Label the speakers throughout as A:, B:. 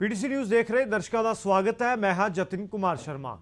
A: PTC news ਦੇਖ ਰਹੇ ਦਰਸ਼ਕਾਂ ਦਾ ਸਵਾਗਤ ਹੈ। ਮੈਂ ਹਾਂ ਜਤਿਨ ਕੁਮਾਰ ਸ਼ਰਮਾ।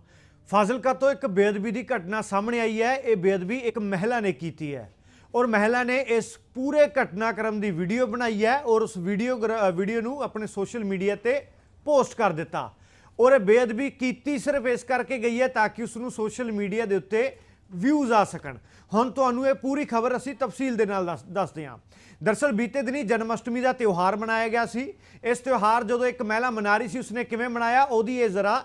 A: ਫਾਜ਼ਿਲਕਾ ਤੋਂ ਇੱਕ ਬੇਅਦਬੀ ਦੀ ਘਟਨਾ ਸਾਹਮਣੇ ਆਈ ਹੈ। ਇਹ ਬੇਅਦਬੀ ਇੱਕ ਮਹਿਲਾ ਨੇ ਕੀਤੀ ਹੈ ਔਰ ਮਹਿਲਾ ਨੇ ਇਸ ਪੂਰੇ ਘਟਨਾਕ੍ਰਮ ਦੀ ਵੀਡੀਓ ਬਣਾਈ ਹੈ ਔਰ ਉਸ ਵੀਡੀਓ ਵੀਡੀਓ ਨੂੰ ਆਪਣੇ ਸੋਸ਼ਲ ਮੀਡੀਆ ਤੇ ਪੋਸਟ ਕਰ ਦਿੱਤਾ ਔਰ ਇਹ ਬੇਅਦਬੀ ਕੀਤੀ ਸਿਰਫ ਇਸ ਕਰਕੇ ਗਈ ਹੈ ਤਾਂ ਕਿ ਉਸ ਨੂੰ ਸੋਸ਼ਲ ਮੀਡੀਆ ਦੇ ਉੱਤੇ ਵਿਊਜ਼ ਆ ਸਕਣ। ਹੁਣ ਤੁਹਾਨੂੰ ਇਹ ਪੂਰੀ ਖਬਰ ਅਸੀਂ ਤਫਸੀਲ ਦੇ ਨਾਲ ਦੱਸ- ਦੱਸਦੇ ਹਾਂ। ਦਰਸਲ ਬੀਤੇ ਦਿਨੀ ਜਨਮ ਅਸ਼ਟਮੀ ਦਾ ਤਿਉਹਾਰ ਮਨਾਇਆ ਗਿਆ ਸੀ। ਇਸ ਤਿਉਹਾਰ ਜਦੋਂ ਇੱਕ ਮਹਿਲਾ ਮਨਾ ਰਹੀ ਸੀ, ਉਸਨੇ ਕਿਵੇਂ ਮਨਾਇਆ, ਉਹਦੀ ਇਹ ਜ਼ਰਾ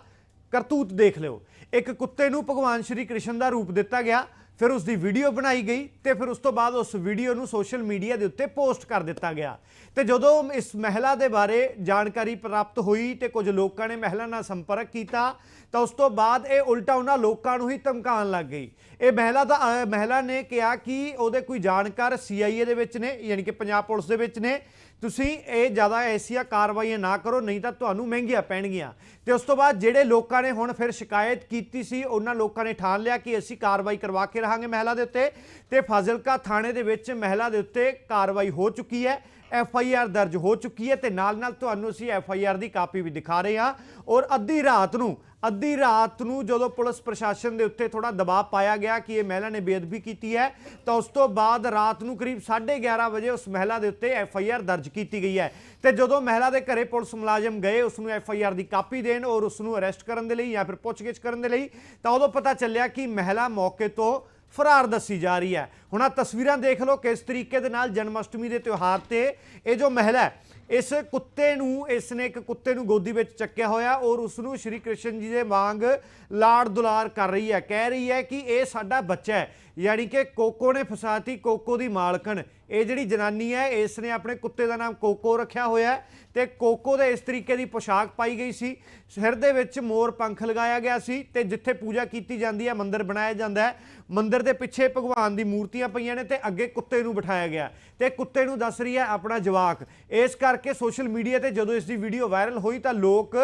A: ਕਰਤੂਤ ਦੇਖ ਲਿਓ। ਇੱਕ ਕੁੱਤੇ ਨੂੰ ਭਗਵਾਨ ਸ਼੍ਰੀ ਕ੍ਰਿਸ਼ਨ ਦਾ ਰੂਪ ਦਿੱਤਾ ਗਿਆ, ਫਿਰ ਉਸ ਦੀ ਵੀਡੀਓ ਬਣਾਈ ਗਈ ਤੇ ਫਿਰ ਉਸ ਤੋਂ ਬਾਅਦ ਉਸ ਵੀਡੀਓ ਨੂੰ ਸੋਸ਼ਲ ਮੀਡੀਆ ਦੇ ਉੱਤੇ ਪੋਸਟ ਕਰ ਦਿੱਤਾ ਗਿਆ। ਤੇ ਜਦੋਂ ਇਸ ਮਹਿਲਾ ਦੇ ਬਾਰੇ ਜਾਣਕਾਰੀ ਪ੍ਰਾਪਤ ਹੋਈ ਤੇ ਕੁਝ ਲੋਕਾਂ ਨੇ ਮਹਿਲਾ ਨਾਲ ਸੰਪਰਕ ਕੀਤਾ ਤਾਂ ਉਸ ਤੋਂ ਬਾਅਦ ਇਹ ਉਲਟਾ ਉਹਨਾਂ ਲੋਕਾਂ ਨੂੰ ਹੀ ਧਮਕਾਉਣ ਲੱਗ ਗਈ। ਇਹ ਮਹਿਲਾ ਦਾ ਮਹਿਲਾ ਨੇ ਕਿਹਾ ਕਿ ਉਹਦੇ ਕੋਈ ਜਾਣਕਾਰ ਸੀਆਈਏ ਦੇ ਵਿੱਚ ਨੇ, ਯਾਨੀ ਕਿ ਪੰਜਾਬ ਪੁਲਿਸ ਦੇ ਵਿੱਚ ਨੇ। ਤੁਸੀਂ ਇਹ ਜ਼ਿਆਦਾ ਐਸੀਆਂ ਕਾਰਵਾਈਆਂ ਨਾ ਕਰੋ, ਨਹੀਂ ਤਾਂ ਤੁਹਾਨੂੰ ਮਹਿੰਗੀਆਂ ਪੈਣਗੀਆਂ। ਤੇ ਉਸ ਤੋਂ ਬਾਅਦ ਜਿਹੜੇ ਲੋਕਾਂ ਨੇ ਹੁਣ ਫਿਰ ਸ਼ਿਕਾਇਤ ਕੀਤੀ ਸੀ, ਉਹਨਾਂ ਲੋਕਾਂ ਨੇ ਠਾਣ ਲਿਆ ਕਿ ਅਸੀਂ ਕਾਰਵਾਈ ਕਰਵਾ ਕੇ ਰਹਾਂਗੇ ਮਹਿਲਾ ਦੇ ਉੱਤੇ। ਤੇ ਫਾਜ਼ਿਲਕਾ ਥਾਣੇ ਦੇ ਵਿੱਚ ਮਹਿਲਾ ਦੇ ਉੱਤੇ ਕਾਰਵਾਈ ਹੋ ਚੁੱਕੀ ਹੈ। ਐਫ ਆਈ ਆਰ ਦਰਜ ਹੋ ਚੁੱਕੀ ਹੈ ਤੇ ਨਾਲ ਨਾਲ ਤੁਹਾਨੂੰ ਅਸੀਂ ਐਫ ਆਈ ਆਰ ਦੀ ਕਾਪੀ ਵੀ ਦਿਖਾ ਰਹੇ ਹਾਂ ਔਰ ਅੱਧੀ ਰਾਤ ਨੂੰ, ਅੱਧੀ ਰਾਤ ਨੂੰ ਜਦੋਂ ਪੁਲਿਸ ਪ੍ਰਸ਼ਾਸਨ ਦੇ ਉੱਤੇ ਥੋੜਾ ਦਬਾਅ ਪਾਇਆ ਗਿਆ ਕਿ ਇਹ ਮਹਿਲਾ ਨੇ ਬੇਅਦਬੀ ਕੀਤੀ ਹੈ, ਤਾਂ ਉਸ ਤੋਂ ਬਾਅਦ ਰਾਤ ਨੂੰ ਕਰੀਬ 11:30 ਵਜੇ ਉਸ ਮਹਿਲਾ ਦੇ ਉੱਤੇ ਐਫ ਆਈ ਆਰ ਦਰਜ ਕੀਤੀ ਗਈ ਹੈ। ਤੇ ਜਦੋਂ ਮਹਿਲਾ ਦੇ ਘਰੇ ਪੁਲਿਸ ਮੁਲਾਜ਼ਮ ਗਏ, ਉਸ ਨੂੰ ਐਫ ਆਈ ਆਰ ਦੀ ਕਾਪੀ ਦੇਣ ਔਰ ਉਸ ਨੂੰ ਅਰੈਸਟ ਕਰਨ ਦੇ ਲਈ ਜਾਂ ਫਿਰ ਪੁੱਛਗਿੱਛ ਕਰਨ ਦੇ ਲਈ, ਤਾਂ ਉਦੋਂ ਪਤਾ ਚੱਲਿਆ ਕਿ ਮਹਿਲਾ ਮੌਕੇ ਤੋਂ ਫਰਾਰ ਦੱਸੀ ਜਾ ਰਹੀ ਹੈ। ਹੁਣ ਆ ਤਸਵੀਰਾਂ ਦੇਖ ਲਓ ਕਿਸ ਤਰੀਕੇ ਦੇ ਨਾਲ ਜਨਮ ਅਸ਼ਟਮੀ ਦੇ ਤਿਉਹਾਰ ਤੇ ਇਹ ਜੋ ਮਹਿਲਾ ਹੈ, ਇਸ ਕੁੱਤੇ ਨੂੰ ਇਸ ਨੇ ਇੱਕ ਕੁੱਤੇ ਨੂੰ ਗੋਦੀ ਵਿੱਚ ਚੱਕਿਆ ਹੋਇਆ ਔਰ ਉਸ ਨੂੰ ਸ਼੍ਰੀ ਕ੍ਰਿਸ਼ਨ ਜੀ ਦੇ ਵਾਂਗ ਲਾੜ ਦੁਲਾਰ ਕਰ ਰਹੀ ਹੈ। ਕਹਿ ਰਹੀ ਹੈ ਕਿ ਇਹ ਸਾਡਾ ਬੱਚਾ ਹੈ, ਯਾਨੀ ਕਿ ਕੋਕੋ ਨੇ ਫਸਾਤੀ ਕੋਕੋ ਦੀ ਮਾਲਕਣ। ਇਹ ਜਿਹੜੀ ਜਨਾਨੀ ਹੈ ਇਸ ਨੇ ਆਪਣੇ ਕੁੱਤੇ ਦਾ ਨਾਮ ਕੋਕੋ ਰੱਖਿਆ ਹੋਇਆ ਹੈ ਤੇ ਕੋਕੋ ਦੇ ਇਸ ਤਰੀਕੇ ਦੀ ਪੋਸ਼ਾਕ ਪਾਈ ਗਈ ਸੀ। ਸਿਰ ਦੇ ਵਿੱਚ ਮੋਰ ਪੰਖ ਲਗਾਇਆ ਗਿਆ ਸੀ ਤੇ ਜਿੱਥੇ ਪੂਜਾ ਕੀਤੀ ਜਾਂਦੀ ਹੈ, ਮੰਦਿਰ ਬਣਾਇਆ ਜਾਂਦਾ ਹੈ। ਮੰਦਿਰ ਦੇ ਪਿੱਛੇ ਭਗਵਾਨ ਦੀ ਮੂਰਤੀਆਂ ਪਈਆਂ ਨੇ ਤੇ ਅੱਗੇ ਕੁੱਤੇ ਨੂੰ ਬਿਠਾਇਆ ਗਿਆ। ਤੇ ਕੁੱਤੇ ਨੂੰ ਦੱਸ ਰਹੀ ਹੈ ਆਪਣਾ ਜਵਾਕ। ਇਸ ਕਰਕੇ ਸੋਸ਼ਲ ਮੀਡੀਆ ਤੇ ਜਦੋਂ ਇਸ ਦੀ ਵੀਡੀਓ ਵਾਇਰਲ ਹੋਈ ਤਾਂ ਲੋਕ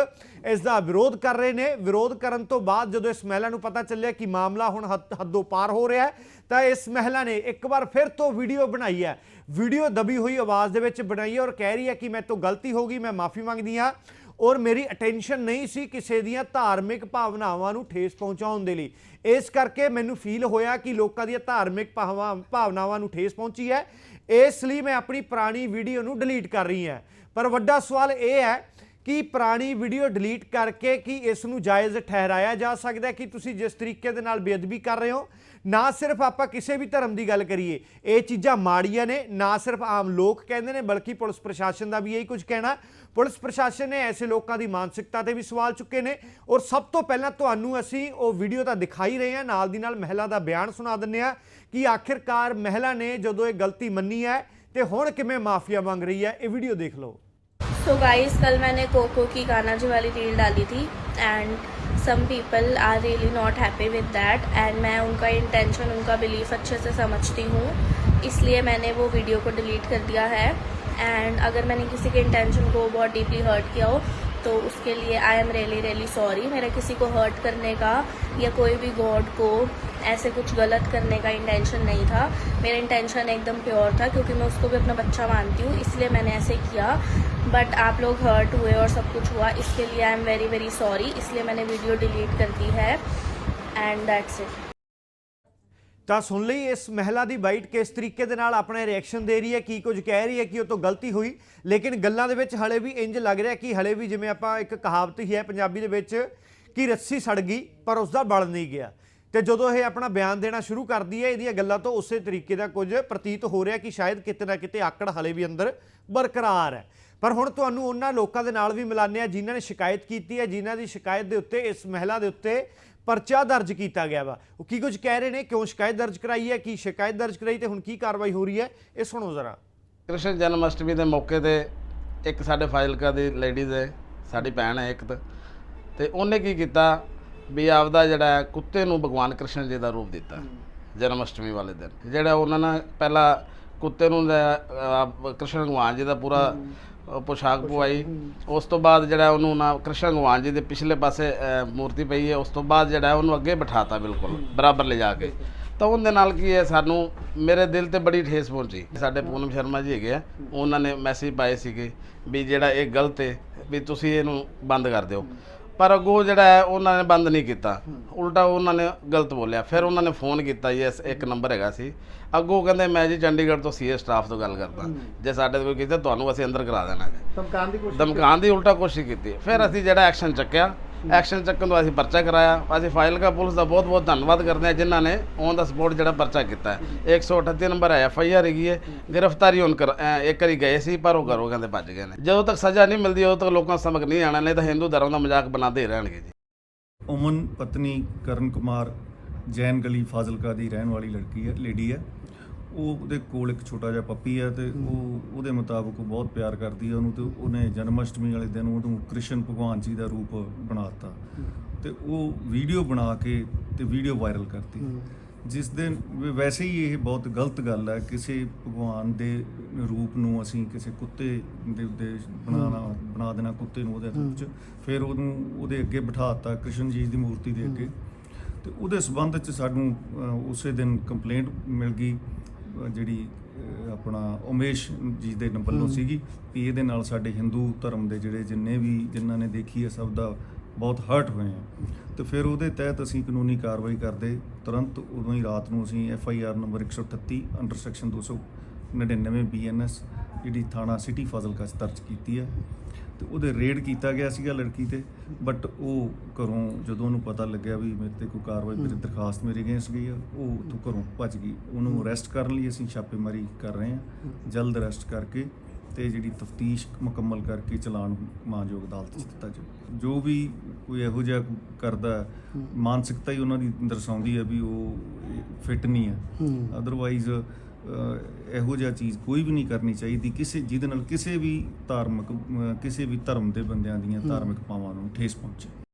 A: ਇਸ ਦਾ ਵਿਰੋਧ ਕਰ ਰਹੇ ਨੇ। ਵਿਰੋਧ ਕਰਨ ਤੋਂ ਬਾਅਦ ਜਦੋਂ ਇਸ ਮਹਿਲਾ ਨੂੰ ਪਤਾ ਚੱਲਿਆ ਕਿ ਮਾਮਲਾ ਹੁਣ ਹੱਦ- ਹੱਦੋਂ ਪਾਰ ਹੋ ਰਿਹਾ ਹੈ ਤਾਂ ਇਸ ਮਹਿਲਾ ਨੇ ਇੱਕ ਵਾਰ ਫਿਰ ਤੋਂ ਵੀਡੀਓ ਬਣਾਈ ਹੈ। ਵੀਡੀਓ ਦਬੀ ਹੋਈ ਆਵਾਜ਼ ਦੇ ਵਿੱਚ ਬਣਾਈ ਹੈ ਔਰ ਕਹਿ ਰਹੀ ਹੈ ਕਿ ਮੇਰੇ ਤੋਂ ਗਲਤੀ ਹੋ ਗਈ, ਮੈਂ ਮਾਫੀ ਮੰਗਦੀ ਹਾਂ ਔਰ ਮੇਰੀ ਅਟੈਂਸ਼ਨ ਨਹੀਂ ਸੀ ਕਿਸੇ ਦੀਆਂ ਧਾਰਮਿਕ ਭਾਵਨਾਵਾਂ ਨੂੰ ਠੇਸ ਪਹੁੰਚਾਉਣ ਦੇ ਲਈ। ਇਸ ਕਰਕੇ ਮੈਨੂੰ ਫੀਲ ਹੋਇਆ ਕਿ ਲੋਕਾਂ ਦੀਆਂ ਧਾਰਮਿਕ ਭਾਵਾਂ, ਭਾਵਨਾਵਾਂ ਨੂੰ ਠੇਸ ਪਹੁੰਚੀ ਹੈ। ਇਸ ਲਈ ਮੈਂ ਆਪਣੀ ਪੁਰਾਣੀ ਵੀਡੀਓ ਨੂੰ ਡਿਲੀਟ ਕਰ ਰਹੀ ਹਾਂ। ਪਰ ਵੱਡਾ ਸਵਾਲ ਇਹ ਹੈ ਕਿ ਪੁਰਾਣੀ ਵੀਡੀਓ ਡਿਲੀਟ ਕਰਕੇ ਕਿ ਇਸ ਨੂੰ ਜਾਇਜ਼ ਠਹਿਰਾਇਆ ਜਾ ਸਕਦਾ ਕਿ ਤੁਸੀਂ ਜਿਸ ਤਰੀਕੇ ਦੇ ਨਾਲ ਬੇਅਦਬੀ ਕਰ ਰਹੇ ਹੋ? ਨਾ ਸਿਰਫ ਆਪਾਂ ਕਿਸੇ ਵੀ ਧਰਮ ਦੀ ਗੱਲ ਕਰੀਏ, ਇਹ ਚੀਜ਼ਾਂ ਮਾੜੀਆਂ ਨੇ, ਨਾ ਸਿਰਫ ਆਮ ਲੋਕ ਕਹਿੰਦੇ ਨੇ, ਬਲਕਿ ਪੁਲਿਸ ਪ੍ਰਸ਼ਾਸਨ ਦਾ ਵੀ ਇਹੀ ਕੁਝ ਕਹਿਣਾ। ਪੁਲਿਸ ਪ੍ਰਸ਼ਾਸਨ ਨੇ ਐਸੇ ਲੋਕਾਂ ਦੀ ਮਾਨਸਿਕਤਾ ਤੇ ਵੀ ਸਵਾਲ ਚੁੱਕੇ ਨੇ ਔਰ ਸਭ ਤੋਂ ਪਹਿਲਾਂ ਤੁਹਾਨੂੰ ਅਸੀਂ ਉਹ ਵੀਡੀਓ ਤਾਂ ਦਿਖਾਈ ਰਹੇ ਹਾਂ, ਨਾਲ ਦੀ ਨਾਲ ਮਹਿਲਾ ਦਾ ਬਿਆਨ ਸੁਣਾ ਦਿੰਨੇ ਆ ਕਿ ਆਖਿਰਕਾਰ ਮਹਿਲਾ ਨੇ ਜਦੋਂ ਇਹ ਗਲਤੀ ਮੰਨੀ ਹੈ ਤੇ ਹੁਣ ਕਿਵੇਂ ਮਾਫੀਆ ਮੰਗ ਰਹੀ ਹੈ, ਇਹ ਵੀਡੀਓ ਦੇਖ ਲਓ।
B: सो गाइस कल मैंने कोको की कान्हा जी वाली रील डाली थी and some people are really not happy with that and मैं उनका इंटेंशन उनका बिलीफ अच्छे से समझती हूँ। इसलिए मैंने वो वीडियो को डिलीट कर दिया है एंड अगर मैंने किसी के इंटेंशन को बहुत डीपली हर्ट किया हो तो उसके लिए I am really really sorry मेरा किसी को हर्ट करने का या कोई भी गॉड को ऐसे कुछ गलत करने का इंटेंशन नहीं था। मेरा इंटेंशन एकदम प्योर था, क्योंकि मैं उसको भी अपना बच्चा मानती हूँ, इसलिए मैंने ऐसे किया। बट आप लोग हर्ट हुए और सब कुछ हुआ इसके लिए I am very very sorry इसलिए मैंने वीडियो डिलीट कर दी है एंड दैट्स इट
A: ਤਾਂ ਸੁਣ ਲਈ ਇਸ ਮਹਿਲਾ ਦੀ ਬਾਈਟ ਕਿਸ ਤਰੀਕੇ ਦੇ ਨਾਲ ਆਪਣੇ ਰਿਐਕਸ਼ਨ ਦੇ ਰਹੀ ਹੈ ਕੀ ਕੁਝ ਕਹਿ ਰਹੀ ਹੈ ਕਿ ਉਹ ਤੋਂ ਗਲਤੀ ਹੋਈ ਲੇਕਿਨ ਗੱਲਾਂ ਦੇ ਵਿੱਚ ਹਲੇ ਵੀ ਇੰਜ ਲੱਗ ਰਿਹਾ ਕਿ ਹਲੇ ਵੀ ਜਿਵੇਂ ਆਪਾਂ ਇੱਕ ਕਹਾਵਤ ਹੀ ਹੈ ਪੰਜਾਬੀ ਦੇ ਵਿੱਚ ਕਿ ਰੱਸੀ ਸੜ ਗਈ ਪਰ ਉਸ ਦਾ ਬਲ ਨਹੀਂ ਗਿਆ ਤੇ ਜਦੋਂ ਇਹ ਆਪਣਾ ਬਿਆਨ ਦੇਣਾ ਸ਼ੁਰੂ ਕਰਦੀ ਹੈ, ਇਹਦੀਆਂ ਗੱਲਾਂ ਤੋਂ ਉਸੇ ਤਰੀਕੇ ਦਾ ਕੁਝ ਪ੍ਰਤੀਤ ਹੋ ਰਿਹਾ ਕਿ ਸ਼ਾਇਦ ਕਿਤੇ ਨਾ ਕਿਤੇ ਆਕੜ ਹਲੇ ਵੀ ਅੰਦਰ ਬਰਕਰਾਰ ਹੈ। ਪਰ ਹੁਣ ਤੁਹਾਨੂੰ ਉਹਨਾਂ ਲੋਕਾਂ ਦੇ ਨਾਲ ਵੀ ਮਿਲਾਨੇ ਆ ਜਿਨ੍ਹਾਂ ਨੇ ਸ਼ਿਕਾਇਤ ਕੀਤੀ ਹੈ, ਜਿਨ੍ਹਾਂ ਦੀ ਸ਼ਿਕਾਇਤ ਦੇ ਉੱਤੇ, ਇਸ ਮਹਿਲਾ ਦੇ ਉੱਤੇ ਪਰਚਾ ਦਰਜ ਕੀਤਾ ਗਿਆ ਵਾ। ਉਹ ਕੀ ਕੁਝ ਕਹਿ ਰਹੇ ਨੇ, ਕਿਉਂ ਸ਼ਿਕਾਇਤ ਦਰਜ ਕਰਾਈ ਹੈ, ਕੀ ਸ਼ਿਕਾਇਤ ਦਰਜ ਕਰਾਈ ਤੇ ਹੁਣ ਕੀ ਕਾਰਵਾਈ ਹੋ ਰਹੀ ਹੈ, ਇਹ ਸੁਣੋ ਜ਼ਰਾ।
C: ਕ੍ਰਿਸ਼ਨ ਜਨਮ ਅਸ਼ਟਮੀ ਦੇ ਮੌਕੇ ਤੇ ਇੱਕ ਸਾਡੇ ਫਾਜ਼ਿਲਕਾ ਦੀ ਲੇਡੀਜ਼ ਹੈ, ਸਾਡੀ ਭੈਣ ਹੈ ਇੱਕ ਤਾਂ। ਤੇ ਉਹਨੇ ਕੀ ਕੀਤਾ? ਵੀ ਆਪਦਾ ਜਿਹੜਾ ਕੁੱਤੇ ਨੂੰ ਭਗਵਾਨ ਕ੍ਰਿਸ਼ਨ ਜੀ ਦਾ ਰੂਪ ਦਿੱਤਾ ਜਨਮ ਅਸ਼ਟਮੀ ਵਾਲੇ ਦਿਨ। ਜਿਹੜਾ ਉਹਨਾਂ ਨੇ ਪਹਿਲਾਂ ਕੁੱਤੇ ਨੂੰ ਕ੍ਰਿਸ਼ਨ ਭਗਵਾਨ ਜੀ ਦਾ ਪੂਰਾ ਪੋਸ਼ਾਕ ਪਵਾਈ। ਉਸ ਤੋਂ ਬਾਅਦ ਜਿਹੜਾ ਉਹਨੂੰ ਨਾ ਕ੍ਰਿਸ਼ਨ ਭਗਵਾਨ ਜੀ ਦੇ ਪਿਛਲੇ ਪਾਸੇ ਮੂਰਤੀ ਪਈ ਹੈ ਉਸ ਤੋਂ ਬਾਅਦ ਜਿਹੜਾ ਉਹਨੂੰ ਅੱਗੇ ਬਿਠਾਤਾ ਬਿਲਕੁਲ ਬਰਾਬਰ ਲੈ ਜਾ ਕੇ ਤਾਂ ਉਹਦੇ ਨਾਲ ਕੀ ਹੈ ਸਾਨੂੰ ਮੇਰੇ ਦਿਲ ਤੇ ਬੜੀ ਠੇਸ ਪਹੁੰਚੀ। ਸਾਡੇ ਪੂਨਮ ਸ਼ਰਮਾ ਜੀ ਹੈਗੇ ਆ ਉਹਨਾਂ ਨੇ ਮੈਸੇਜ ਪਾਏ ਸੀਗੇ ਵੀ ਜਿਹੜਾ ਇਹ ਗਲਤ ਹੈ ਵੀ ਤੁਸੀਂ ਇਹਨੂੰ ਬੰਦ ਕਰ ਦਿਓ। ਪਰ ਅੱਗੋਂ ਜਿਹੜਾ ਹੈ ਉਹਨਾਂ ਨੇ ਬੰਦ ਨਹੀਂ ਕੀਤਾ। ਉਲਟਾ ਉਹਨਾਂ ਨੇ ਗਲਤ ਬੋਲਿਆ। ਫਿਰ ਉਹਨਾਂ ਨੇ ਫੋਨ ਕੀਤਾ ਜੀ ਇਸ ਇੱਕ ਨੰਬਰ ਹੈਗਾ ਸੀ। ਅੱਗੋਂ ਕਹਿੰਦੇ ਮੈਂ ਜੀ ਚੰਡੀਗੜ੍ਹ ਤੋਂ ਸੀਏ ਸਟਾਫ ਤੋਂ ਗੱਲ ਕਰਦਾ। ਜੇ ਸਾਡੇ ਕੋਈ ਕੀਤਾ ਤੁਹਾਨੂੰ ਅਸੀਂ ਅੰਦਰ ਕਰਾ ਦੇਣਾ।
D: ਦੀ ਕੋਸ਼ਿਸ਼
C: ਧਮਕਾਉਣ ਦੀ ਉਲਟਾ ਕੋਸ਼ਿਸ਼ ਕੀਤੀ। ਫਿਰ ਅਸੀਂ ਜਿਹੜਾ ਐਕਸ਼ਨ ਚੱਕਿਆ ਐਕਸ਼ਨ ਚੱਕਣ ਤੋਂ ਅਸੀਂ ਪਰਚਾ ਕਰਾਇਆ। ਅਸੀਂ ਫਾਈਲ ਪੁਲਿਸ ਦਾ ਬਹੁਤ ਬਹੁਤ ਧੰਨਵਾਦ ਕਰਦੇ ਹਾਂ ਜਿਨ੍ਹਾਂ ਨੇ ਔਨ ਦਾ ਸਪੋਰਟ ਜਿਹੜਾ ਪਰਚਾ ਕੀਤਾ ਹੈ। 138 ਨੰਬਰ ਹੈ, ਐਫ ਆਈ ਆਰ ਹੈਗੀ ਹੈ। ਗ੍ਰਿਫਤਾਰੀ ਹੁਣ ਕਰ ਇੱਕ ਵਾਰੀ ਗਏ ਸੀ, ਪਰ ਉਹ ਘਰੋਂ ਕਹਿੰਦੇ ਭੱਜ ਗਏ ਨੇ। ਜਦੋਂ ਤੱਕ ਸਜ਼ਾ ਨਹੀਂ ਮਿਲਦੀ, ਉਦੋਂ ਤੱਕ ਲੋਕਾਂ ਨੂੰ ਸਮਝ ਨਹੀਂ ਆਣਾ ਨਹੀਂ ਤਾਂ ਹਿੰਦੂ ਧਰਮ ਦਾ ਮਜ਼ਾਕ ਬਣਾਉਂਦੇ ਰਹਿਣਗੇ ਜੀ।
E: ਉਮਨ ਪਤਨੀ ਕਰਨ ਕੁਮਾਰ ਜੈਨ ਗਲੀ ਫਾਜ਼ਿਲਕਾ ਦੀ ਰਹਿਣ ਵਾਲੀ ਲੜਕੀ ਹੈ, ਲੇਡੀ ਹੈ। ਉਹ ਉਹਦੇ ਕੋਲ ਇੱਕ ਛੋਟਾ ਜਿਹਾ ਪੱਪੀ ਹੈ ਤੇ ਉਹ ਉਹਦੇ ਮੁਤਾਬਕ ਉਹ ਬਹੁਤ ਪਿਆਰ ਕਰਦੀ ਹੈ ਉਹਨੂੰ ਤੇ ਉਹਨੇ ਜਨਮ ਅਸ਼ਟਮੀ ਵਾਲੇ ਦਿਨ ਉਹਨੂੰ ਕ੍ਰਿਸ਼ਨ ਭਗਵਾਨ ਜੀ ਦਾ ਰੂਪ ਬਣਾਤਾ ਤੇ ਉਹ ਵੀਡੀਓ ਬਣਾ ਕੇ ਤੇ ਵੀਡੀਓ ਵਾਇਰਲ ਕਰਤੀ। ਜਿਸ ਦੇ ਵ- ਵੈਸੇ ਹੀ ਇਹ ਬਹੁਤ ਗਲਤ ਗੱਲ ਹੈ ਕਿਸੇ ਭਗਵਾਨ ਦੇ ਰੂਪ ਨੂੰ ਅਸੀਂ ਕਿਸੇ ਕੁੱਤੇ ਦੇ ਉੱਤੇ ਬਣਾਉਣਾ ਬਣਾ ਦੇਣਾ ਕੁੱਤੇ ਨੂੰ ਉਹਦੇ ਰੂਪ 'ਚ ਫਿਰ ਉਹਨੂੰ ਉਹਦੇ ਅੱਗੇ ਬਿਠਾਤਾ ਕ੍ਰਿਸ਼ਨ ਜੀ ਦੀ ਮੂਰਤੀ ਦੇ ਅੱਗੇ। ਤੇ ਉਹਦੇ ਸਬੰਧ 'ਚ ਸਾਨੂੰ ਉਸੇ ਦਿਨ ਕੰਪਲੇਂਟ ਮਿਲ ਗਈ ਜਿਹੜੀ ਆਪਣਾ ਉਮੇਸ਼ ਜੀ ਦੇ ਵੱਲੋਂ ਸੀਗੀ ਵੀ ਇਹਦੇ ਨਾਲ ਸਾਡੇ ਹਿੰਦੂ ਧਰਮ ਦੇ ਜਿਹੜੇ ਜਿੰਨੇ ਵੀ ਜਿਨ੍ਹਾਂ ਨੇ ਦੇਖੀ ਹੈ ਸਭ ਦਾ ਬਹੁਤ ਹਰਟ ਹੋਏ ਆ। ਤੇ ਫਿਰ ਉਹਦੇ ਤਹਿਤ ਅਸੀਂ ਕਾਨੂੰਨੀ ਕਾਰਵਾਈ ਕਰਦੇ ਤੁਰੰਤ ਉਦੋਂ ਹੀ ਰਾਤ ਨੂੰ ਅਸੀਂ F I R number 138 under section 299 BNS ਜਿਹੜੀ ਥਾਣਾ ਸਿਟੀ ਫਾਜ਼ਿਲਕਾ 'ਚ ਦਰਜ ਕੀਤੀ ਹੈ। ਤੇ ਉਹਦੇ ਰੇਡ ਕੀਤਾ ਗਿਆ ਸੀਗਾ ਲੜਕੀ ਤੇ ਬਟ ਉਹ ਘਰੋਂ ਜਦੋਂ ਉਹਨੂੰ ਪਤਾ ਲੱਗਿਆ ਵੀ ਮੇਰੇ ਤੇ ਕੋਈ ਕਾਰਵਾਈ ਮੇਰੀ ਦਰਖਾਸਤ ਮੇਰੇ ਅਗੇਂਸਟ ਗਈ ਆ ਉਹ ਉੱਥੋਂ ਘਰੋਂ ਭੱਜ ਗਈ। ਉਹਨੂੰ ਅਰੈਸਟ ਕਰਨ ਲਈ ਅਸੀਂ ਛਾਪੇਮਾਰੀ ਕਰ ਰਹੇ ਹਾਂ। ਜਲਦ ਅਰੈਸਟ ਕਰਕੇ ਤੇ ਜਿਹੜੀ ਤਫਤੀਸ਼ ਮੁਕੰਮਲ ਕਰਕੇ ਚਲਾਨ ਮਾਨਯੋਗ ਅਦਾਲਤ 'ਚ ਦਿੱਤਾ ਜਾਊ। ਜੋ ਵੀ ਕੋਈ ਇਹੋ ਜਿਹਾ ਕਰਦਾ ਮਾਨਸਿਕਤਾ ਹੀ ਉਹਨਾਂ ਦੀ ਦਰਸਾਉਂਦੀ ਹੈ ਵੀ ਉਹ ਫਿੱਟ ਨਹੀਂ ਹੈ। ਅਦਰਵਾਈਜ਼ ਇਹੋ ਜਿਹਾ ਚੀਜ਼ ਕੋਈ ਵੀ ਨਹੀਂ ਕਰਨੀ ਚਾਹੀਦੀ ਕਿਸੇ ਜਿਹਦੇ ਨਾਲ ਕਿਸੇ ਵੀ ਧਾਰਮਿਕ ਕਿਸੇ ਵੀ ਧਰਮ ਦੇ ਬੰਦਿਆਂ ਦੀਆਂ ਧਾਰਮਿਕ ਪਾਵਾਂ ਨੂੰ ਠੇਸ ਪਹੁੰਚੇ।